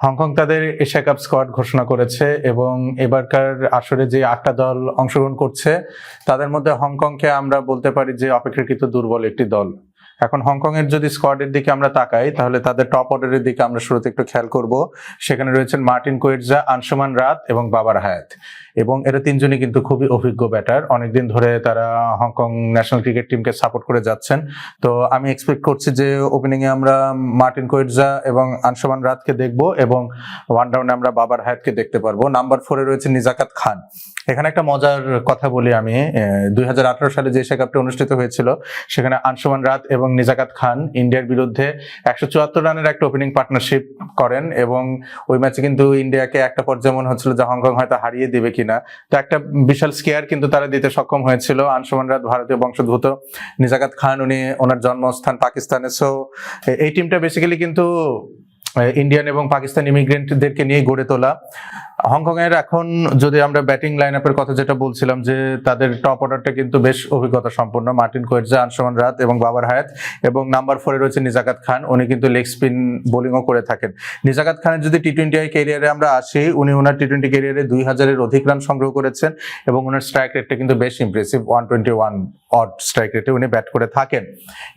Hong Kong তাদের Asia cup squad ঘোষণা করেছে এবং এবারকার আসরে যে আটটা দল অংশগ্রহণ করছে, তাদের মধ্যে হংকংকে আমরা বলতে পারি যে অপেক্ষাকৃত দুর্বল একটি দল। এখন হংকং এর যদি স্কোয়াডের দিকে আমরা তাকাই, তাহলে তাদের টপ অর্ডারের দিকে আমরা শুরুতে একটু খেয়াল করব। সেখানে রয়েছেন মার্টিন কোয়েটজা, আনসমান রাত এবং বাবার হায়াত। এবং এরা তিনজনই কিন্তু খুবই অভিজ্ঞ ব্যাটার অনেকদিন ধরে তারা হংকং ন্যাশনাল ক্রিকেট টিমকে সাপোর্ট করে যাচ্ছেন। তো আমি এক্সপেক্ট করছি যে ওপেনিং এ আমরা মার্টিন কোয়েটজা এবং আনসমান রাতকে দেখব এবং ওয়ান ডাউনে আমরা বাবার হায়াতকে দেখতে পারব। নাম্বার ফোরে রয়েছে নিজাকাত খান। এখানে একটা মজার কথা বলি আমি। দুই হাজার আঠারো সালে যে এশিয়া কাপটি অনুষ্ঠিত হয়েছিল, সেখানে আনসমান রাত এবং নিজাকাত খান ইন্ডিয়ার বিরুদ্ধে একশো চুয়াত্তর রানের একটা ওপেনিং পার্টনারশিপ করেন এবং ওই ম্যাচে কিন্তু ইন্ডিয়াকে একটা পর্যায়ে মনে হচ্ছিল যে হংকং হয়তো হারিয়ে দিবে কিনা। তো একটা বিশাল স্কেয়ার কিন্তু তারা দিতে সক্ষম হয়েছিল আনসমান রাত, ভারতীয় বংশোদ্ভূত নিজাকাত খান, উনি ওনার জন্মস্থান পাকিস্তানে। সো এই টিমটা বেসিক্যালি কিন্তু ইন্ডিয়ান এবং পাকিস্তান ইমিগ্রেন্টদেরকে নিয়ে গড়ে তোলা। হংকং এর এখন যদি আমরা ব্যাটিং লাইন আপের কথা যেটা বলছিলাম যে, তাদের টপ অর্ডারটা কিন্তু বেশ অভিজ্ঞতা সম্পন্ন। মার্টিন কোয়েটজা, আনসমান রাত এবং বাবার হায়াত এবং নাম্বার ফোরে রয়েছে নিজাকাত খান। উনি কিন্তু লেগ স্পিন বোলিংও করে থাকেন। নিজাকাত খানের যদি টি টোয়েন্টি ক্যারিয়ারে আমরা আসি, উনি ওনার টি টোয়েন্টি ক্যারিয়ারে দুই হাজারের অধিক রান সংগ্রহ করেছেন এবং ওনার স্ট্রাইক রেটটা কিন্তু বেশ impressive one twenty one odd strike রেটে উনি ব্যাট করে থাকেন।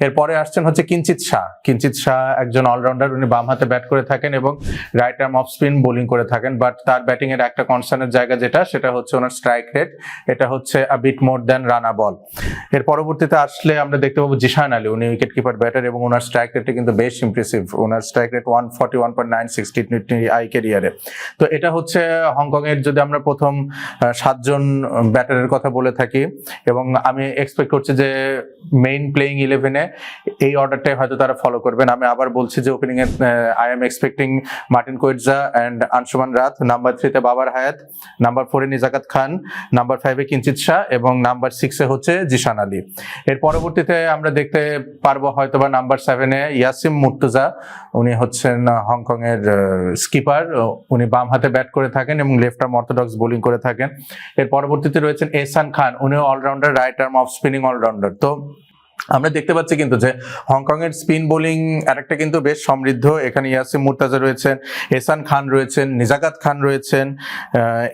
এরপরে আসছেন হচ্ছে কিঞ্চিত শাহ। কিঞ্চিত শাহ একজন অলরাউন্ডার উনি বাম হাতে ব্যাট করে থাকেন এবং right arm off spin bowling করে থাকেন। বাট তার ব্যাটিং এর একটা কনসার্নের জায়গা যেটা, সেটা হচ্ছে ওনার স্ট্রাইক রেট এটা হচ্ছে বিট মোর দেন রানা বল এর পরবর্তীতে আসলে আমরা দেখতে পাবো জিশান আলী। উনি উইকেট কিপার ব্যাটার এবং ওনার স্ট্রাইক রেটটা কিন্তু বেশ impressive owner strike rate one forty one point nine sixty I ক্যারিয়ারে তো এটা হচ্ছে হংকং এর যদি আমরা প্রথম সাতজন ব্যাটারের কথা বলে থাকি এবং আমি এক্সপেক্ট করছি যে মেইন প্লেইং ইলেভেনে এই অর্ডারটাই হয়তো তারা ফলো করবেন। আমি আবার বলছি যে ওপেনিং এ I am expecting Martin Coetzee and Anshuman Rath number থ্রিতে বাবার হায়াত নাম্বার ফোরে নিজাকাত খান নাম্বার ফাইভে কিঞ্চিত শাহ এবং নাম্বার সিক্সে হচ্ছে জিশান আলী এর পরবর্তীতে আমরা দেখতে পারব হয়তো বা নাম্বার সেভেনে ইয়াসিম মুর্তুজা উনি হচ্ছেন হংকং এর স্কিপার উনি বাম হাতে ব্যাট করে থাকেন এবং লেফট আর্ম অর্থোডক্স বোলিং করে থাকেন। এর পরবর্তীতে রয়েছেন এহসান খান উনিও allrounder right arm off spinning allrounder তো আমরা দেখতে পাচ্ছি কিন্তু যে হংকং এর স্পিন বোলিং আরেকটা কিন্তু বেশ সমৃদ্ধ। এখানে ইয়াসিম মুর্তাজা রয়েছেন এসান খান রয়েছেন, নিজাকাত খান রয়েছেন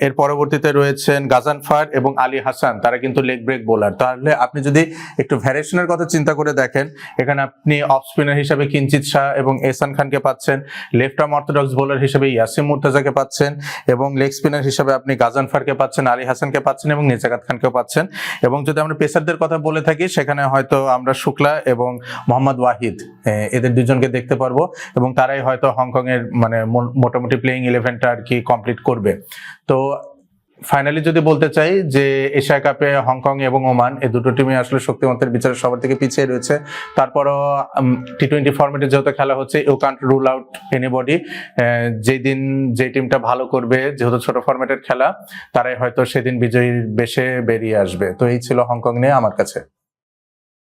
এর পরবর্তীতে রয়েছেন গাজানফার এবং আলী হাসান। তারা কিন্তু লেগ ব্রেক বোলার তাহলে আপনি যদি একটু ভ্যারিয়েশনের কথা চিন্তা করে দেখেন, এখানে আপনি অফ স্পিনার হিসেবে কিঞ্চিত শাহ এবং এসান খানকে পাচ্ছেন লেফট আর্ম অর্থোডক্স বোলার হিসেবে ইয়াসিম মুর্তাজাকে পাচ্ছেন এবং লেগ স্পিনার হিসেবে আপনি গাজানফারকে পাচ্ছেন, আলী হাসানকে পাচ্ছেন এবং নিজাকাত খানকেও পাচ্ছেন। এবং যদি আমরা পেসারদের কথা বলে থাকি, সেখানে হয়তো আমরা শুক্লা এবং মোহাম্মদ ওয়াহিদ এদের দুজনকে দেখতে পারব এবং তারাই হয়তো হংকং এর মানে মোটামুটি প্লেইং ইলেভেনটা আর কি কমপ্লিট করবে। তো ফাইনালি যদি বলতে চাই যে এশিয়া কাপে হংকং এবং ওমান এই দুটো টিমই আসলে শক্তিমত্তার বিচারে সবার থেকে পিছিয়ে রয়েছে। তারপরও টি টোয়েন্টি ফর্মেটে যেহেতু খেলা হচ্ছে you can't rule out anybody যেই দিন যে টিমটা ভালো করবে, যেহেতু ছোট ফর্মেটের খেলা, তারাই হয়তো সেদিন বিজয়ীর বেশে বেরিয়ে আসবে। তো এই ছিল হংকং নিয়ে আমার কাছে।